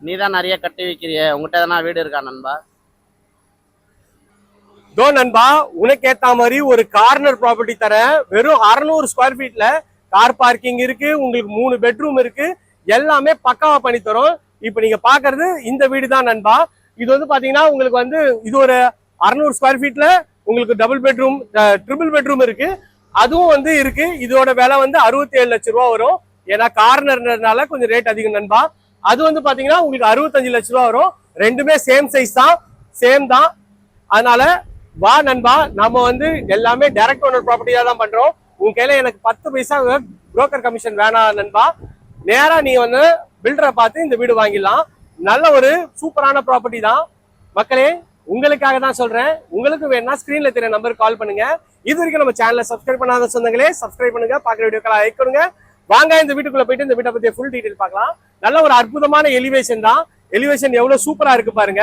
நீ தான் நிறைய கட்டி வைக்கிறிய. உங்ககிட்ட எதனா வீடு இருக்கா நண்பா? தோ நண்பா உனக்கு ஏத்த மாதிரி ஒரு கார்னர் ப்ராப்பர்ட்டி தரேன். வெறும் 600 ஸ்கொயர் ஃபீட்ல கார் பார்க்கிங் இருக்கு உங்களுக்கு மூணு பெட்ரூம் இருக்கு எல்லாமே பக்காவா பண்ணி தரோம். இப்போ நீங்க பாக்குறது இந்த வீடு தான் நண்பா. இது வந்து பாத்தீங்கன்னா உங்களுக்கு வந்து இது ஒரு 600 ஸ்கொயர் ஃபீட்ல உங்களுக்கு டபுள் பெட்ரூம் ட்ரிபிள் பெட்ரூம் இருக்கு. அதுவும் வந்து இருக்கு. இதோட விலை வந்து 67 லட்ச ரூபா வரும். ஏன்னா கார்னர்னால கொஞ்சம் ரேட் அதிகம் நண்பா. அது வந்து பாத்தீங்கன்னா உங்களுக்கு 65 லட்ச ரூபா வரும். ரெண்டுமே சேம் சைஸ் தான். சேம் தான். அதனால வா நண்பா நம்ம வந்து எல்லாமே டைரக்ட் ஓனர் ப்ராப்பர்ட்டியா தான் பண்றோம். உன் கையில எனக்கு பத்து பைசா புரோக்கர் கமிஷன் வேணாம் நண்பா. நேரா நீ வந்து பில்டரை பார்த்து இந்த வீடு வாங்கிடலாம். நல்ல ஒரு சூப்பரான ப்ராப்பர்ட்டி தான். மக்களே உங்களுக்காக தான் சொல்றேன். உங்களுக்கு வேணா ஸ்கிரீன்ல தெரிய நம்பருக்கு கால் பண்ணுங்க. இது வரைக்கும் நம்ம சேனலை சப்ஸ்கிரைப் பண்ணாத சொந்தங்களே சப்ஸ்கிரைப் பண்ணுங்க. பாக்குற வீடியோக்களை லைக் பண்ணுங்க வாங்க இந்த வீட்டுக்குள்ள போயிட்டு இந்த வீட்டை பத்திய ஃபுல் டீடைல் பார்க்கலாம். நல்ல ஒரு அற்புதமான எலிவேஷன் தான். எலிவேஷன் எவ்வளவு சூப்பரா இருக்கு பாருங்க.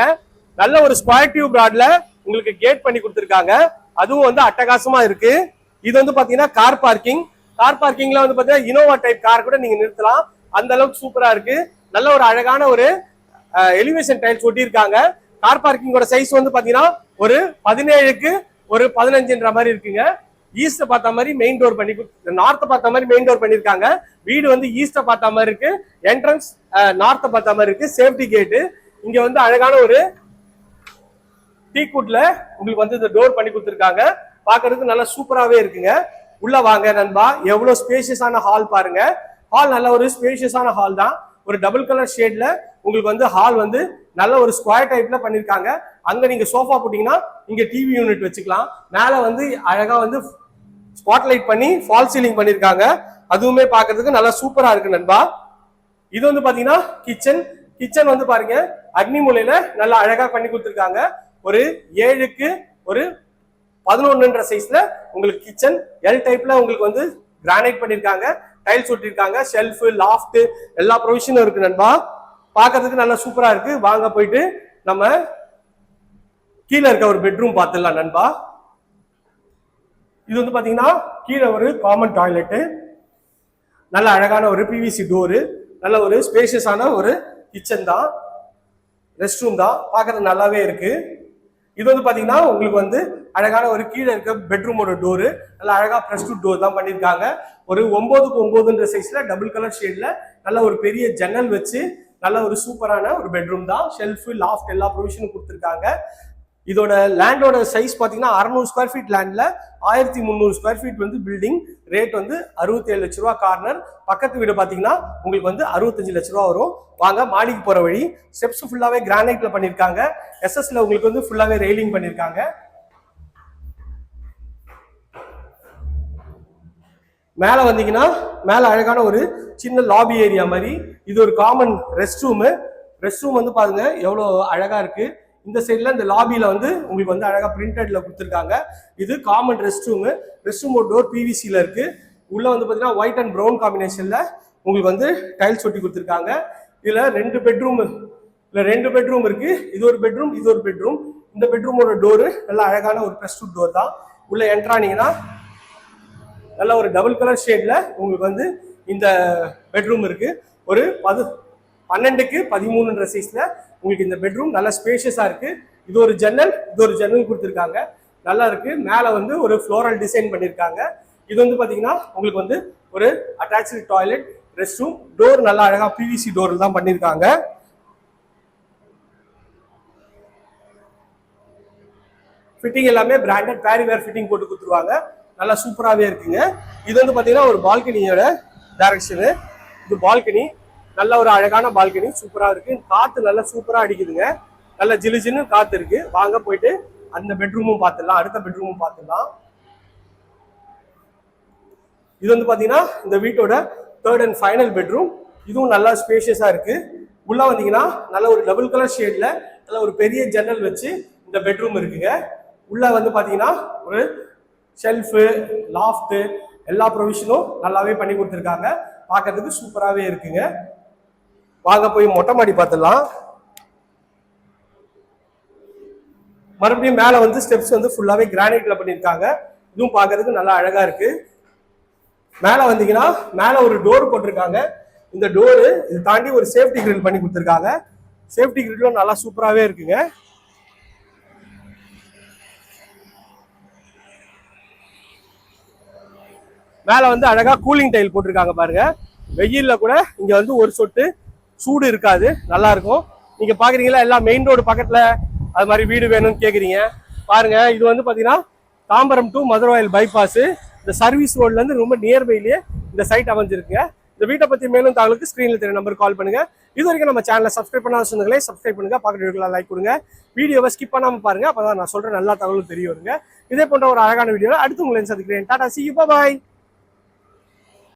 நல்ல ஒரு ஸ்கொயர் டியூப் ராட்ல உங்களுக்கு கேட் பண்ணி கொடுத்துருக்காங்க. அதுவும் வந்து அட்டகாசமா இருக்கு. இது வந்து பாத்தீங்கன்னா கார் பார்க்கிங் கார் பார்க்கிங்ல வந்து பாத்தீங்கன்னா இனோவா டைப் கார் கூட நீங்க நிறுத்தலாம். அந்த அளவுக்கு சூப்பரா இருக்கு. நல்ல ஒரு அழகான ஒரு எலிவேஷன் டைல்ஸ் ஒட்டியிருக்காங்க. கார் பார்க்கிங்கோட சைஸ் வந்து பாத்தீங்கன்னா ஒரு பதினேழுக்கு ஒரு பதினஞ்சுன்ற மாதிரி இருக்குங்க. ஈஸ்ட்டை பார்த்த மாதிரி மெயின் டோர் பண்ணி நார்த்தை பார்த்த மாதிரி மெயின் டோர் பண்ணிருக்காங்க. வீடு வந்து ஈஸ்ட பார்த்த மாதிரி இருக்கு. என்ட்ரன்ஸ் நார்த்த பார்த்த மாதிரி இருக்கு. சேஃப்டி கேட்டு இங்க வந்து அழகான ஒரு டீக்குட்ல உங்களுக்கு வந்து இந்த டோர் பண்ணி கொடுத்துருக்காங்க. பார்க்கறதுக்கு நல்லா சூப்பராகவே இருக்குங்க. உள்ள வாங்க நண்பா. எவ்வளவு ஸ்பேஷியஸான ஹால் பாருங்க. ஹால் நல்ல ஒரு ஸ்பேஷியஸான ஹால் தான். ஒரு டபுள் கலர் ஷேட்ல உங்களுக்கு வந்து ஹால் வந்து நல்ல ஒரு ஸ்கொயர் டைப்ல பண்ணிருக்காங்க. அங்க நீங்க சோஃபா போட்டீங்கன்னா இங்க டிவி யூனிட் வச்சுக்கலாம். மேல வந்து அழகா வந்து ஸ்பாட்லைட் பண்ணி ஃபால் சீலிங் பண்ணியிருக்காங்க அதுவுமே பார்க்கறதுக்கு நல்லா சூப்பராக இருக்கு நண்பா. இது வந்து பார்த்தீங்கன்னா கிச்சன். கிச்சன் வந்து பாருங்க அக்னி மூலையில நல்லா அழகாக பண்ணி கொடுத்துருக்காங்க. ஒரு ஏழுக்கு ஒரு பதினொன்னுன்ற சைஸ்ல உங்களுக்கு கிச்சன் எல் டைப்ல உங்களுக்கு வந்து கிரானைட் பண்ணியிருக்காங்க டைல்ஸ் ஒட்டிருக்காங்க ஷெல்ஃப் லாஃப்ட் எல்லா ப்ரொவிஷனும் இருக்கு நண்பா. பார்க்கறதுக்கு நல்லா சூப்பராக இருக்கு. வாங்க போயிட்டு நம்ம கீழே இருக்க ஒரு பெட்ரூம் பார்த்துடலாம் நண்பா. இது வந்து பார்த்தீங்கன்னா கீழே ஒரு காமன் டாய்லெட்டு நல்ல அழகான ஒரு பிவிசி டோரு நல்ல ஒரு ஸ்பேஷியஸான ஒரு கிச்சன் தான். ரெஸ்ட் ரூம் தான். பார்க்கறது நல்லாவே இருக்கு. இது வந்து பார்த்தீங்கன்னா உங்களுக்கு வந்து அழகான ஒரு கீழே இருக்க பெட்ரூமோட டோரு நல்ல அழகாக ப்ளஸ் டூ டோர் தான் பண்ணியிருக்காங்க. ஒரு ஒம்போதுக்கு ஒம்போதுன்ற சைஸ்ல டபுள் கலர் ஷேட்ல நல்ல ஒரு பெரிய ஜன்னல் வச்சு நல்ல ஒரு சூப்பரான ஒரு பெட்ரூம் தான். ஷெல்ஃபு லாஃப்ட் எல்லா ப்ரொவிஷனும் கொடுத்துருக்காங்க. இதோட லேண்டோட சைஸ் பார்த்தீங்கன்னா அறநூறு ஸ்கொயர் ஃபீட் லேண்டில் ஆயிரத்தி முந்நூறு ஸ்கொயர் ஃபீட் வந்து பில்டிங் ரேட் வந்து அறுபத்தேழு லட்ச ரூபா கார்னர் பக்கத்து வீடு பார்த்தீங்கன்னா உங்களுக்கு வந்து அறுபத்தஞ்சு லட்ச ரூபா வரும். வாங்க மாடிக்கு போகிற வழி. ஸ்டெப்ஸ் ஃபுல்லாகவே கிரானைட்ல பண்ணிருக்காங்க. எஸ்எஸ்ல உங்களுக்கு வந்து ஃபுல்லாகவே ரெயிலிங் பண்ணியிருக்காங்க மேலே வந்தீங்கன்னா மேலே அழகான ஒரு சின்ன லாபி ஏரியா மாதிரி. இது ஒரு common rest room rest room வந்து பாருங்க எவ்வளோ அழகாக இருக்குது இந்த சைடில் இந்த லாபியில் வந்து உங்களுக்கு வந்து அழகாக பிரிண்டட்ல கொடுத்துருக்காங்க. இது காமன் ரெஸ்ட் ரூமு ரெஸ்ட் ரூமோட டோர் பிவிசியில் இருக்குது உள்ளே வந்து பார்த்தீங்கன்னா ஒயிட் அண்ட் ப்ரௌன் காம்பினேஷனில் உங்களுக்கு வந்து டைல்ஸ் ஒட்டி கொடுத்துருக்காங்க. இதில் ரெண்டு பெட்ரூம் இல்லை ரெண்டு பெட்ரூம் இருக்குது இது ஒரு பெட்ரூம் இது ஒரு பெட்ரூம் இந்த பெட்ரூமோட டோரு நல்ல அழகான ஒரு ப்ரெஸ் டோர் தான். உள்ளே என்ட்ரானீங்கன்னா நல்ல ஒரு டபுள் கலர் ஷேடில் உங்களுக்கு வந்து இந்த பெட்ரூம் இருக்குது ஒரு பது பன்னெண்டுக்கு பதிமூணுன்ற சைஸில் உங்களுக்கு இந்த பெட்ரூம் நல்ல ஸ்பேஷியஸாக இருக்குது இது ஒரு ஜன்னல் இது ஒரு ஜன்னல் கொடுத்துருக்காங்க. நல்லா இருக்குது மேலே வந்து ஒரு ஃப்ளோரல் டிசைன் பண்ணியிருக்காங்க இது வந்து பார்த்தீங்கன்னா உங்களுக்கு வந்து ஒரு attach toilet rest room door நல்லா அழகாக பிவிசி டோர் தான் பண்ணியிருக்காங்க ஃபிட்டிங் எல்லாமே பிராண்டட் பேரிவேர் ஃபிட்டிங் போட்டு கொடுத்துருவாங்க. நல்லா சூப்பராகவே இருக்குங்க. இது வந்து பார்த்தீங்கன்னா ஒரு பால்கனியோட டைரக்ஷனு இது பால்கனி நல்ல ஒரு அழகான பால்கனி சூப்பராக இருக்கு. காற்று நல்லா சூப்பராக அடிக்குதுங்க. நல்ல ஜிலுஜின்னு காற்று இருக்கு. வாங்க போயிட்டு அந்த பெட்ரூமும் பார்த்துடலாம் அடுத்த பெட்ரூமும் பார்த்துடலாம் இது வந்து பார்த்தீங்கன்னா இந்த வீட்டோட தேர்ட் அண்ட் ஃபைனல் பெட்ரூம் இதுவும் நல்லா ஸ்பேஷியஸாக இருக்கு. உள்ள வந்தீங்கன்னா நல்ல ஒரு டபுள் கலர் ஷேட்ல நல்ல ஒரு பெரிய ஜன்னல் வச்சு இந்த பெட்ரூம் இருக்குங்க. உள்ள வந்து பார்த்தீங்கன்னா ஒரு ஷெல்ஃபு லாஃப்ட்டு எல்லா ப்ரொவிஷனும் நல்லாவே பண்ணி கொடுத்துருக்காங்க. பார்க்கறதுக்கு சூப்பராகவே இருக்குங்க. வாங்க போய் மொட்டை மாடி பார்த்துடலாம். மறுபடியும் மேலே வந்து ஸ்டெப்ஸ் வந்து ஃபுல்லாகவே கிரானைட்ல பண்ணியிருக்காங்க. இதுவும் பார்க்கறதுக்கு நல்லா அழகா இருக்கு. மேலே வந்தீங்கன்னா மேலே ஒரு டோர் போட்டிருக்காங்க. இந்த டோரு இது தாண்டி ஒரு சேஃப்டி கிரில் பண்ணி கொடுத்துருக்காங்க. சேஃப்டி கிரில்லும் நல்லா சூப்பராகவே இருக்குங்க. மேலே வந்து அழகா கூலிங் டைல் போட்டிருக்காங்க பாருங்க. வெயில்ல கூட இங்க வந்து ஒரு சொட்டு சூடு இருக்காது நல்லா இருக்கும் நீங்க பாக்குறீங்களா? எல்லாம் மெயின் ரோடு பக்கத்துல அது மாதிரி வீடு வேணும்னு கேக்குறீங்க. பாருங்க இது வந்து பாத்தீங்கன்னா தாம்பரம் டு மதுரவாயில் பைபாஸ் இந்த சர்வீஸ் ரோட்ல இருந்து ரொம்ப நியர்பைலயே இந்த சைட் அமைஞ்சிருக்குங்க இந்த வீட்டை பத்தி மேலும் தகவலுக்கு ஸ்கிரீன்ல தெரிய நம்பர் கால் பண்ணுங்க. இது வரைக்கும் நம்ம சேனலை சப்ஸ்கிரைப் பண்ணாத சொந்தங்களே சப்ஸ்கிரைப் பண்ணுங்க. பக்கத்து லைக் கொடுங்க. வீடியோவை ஸ்கிப் பண்ணாம பாருங்க. அப்பதான் நான் சொல்ற எல்லா தகவலும் தெரிய வருங்க. இதே போன்ற ஒரு அழகான வீடியோ அடுத்து உங்களை சந்திக்கிறேன். டாடா சி பாய்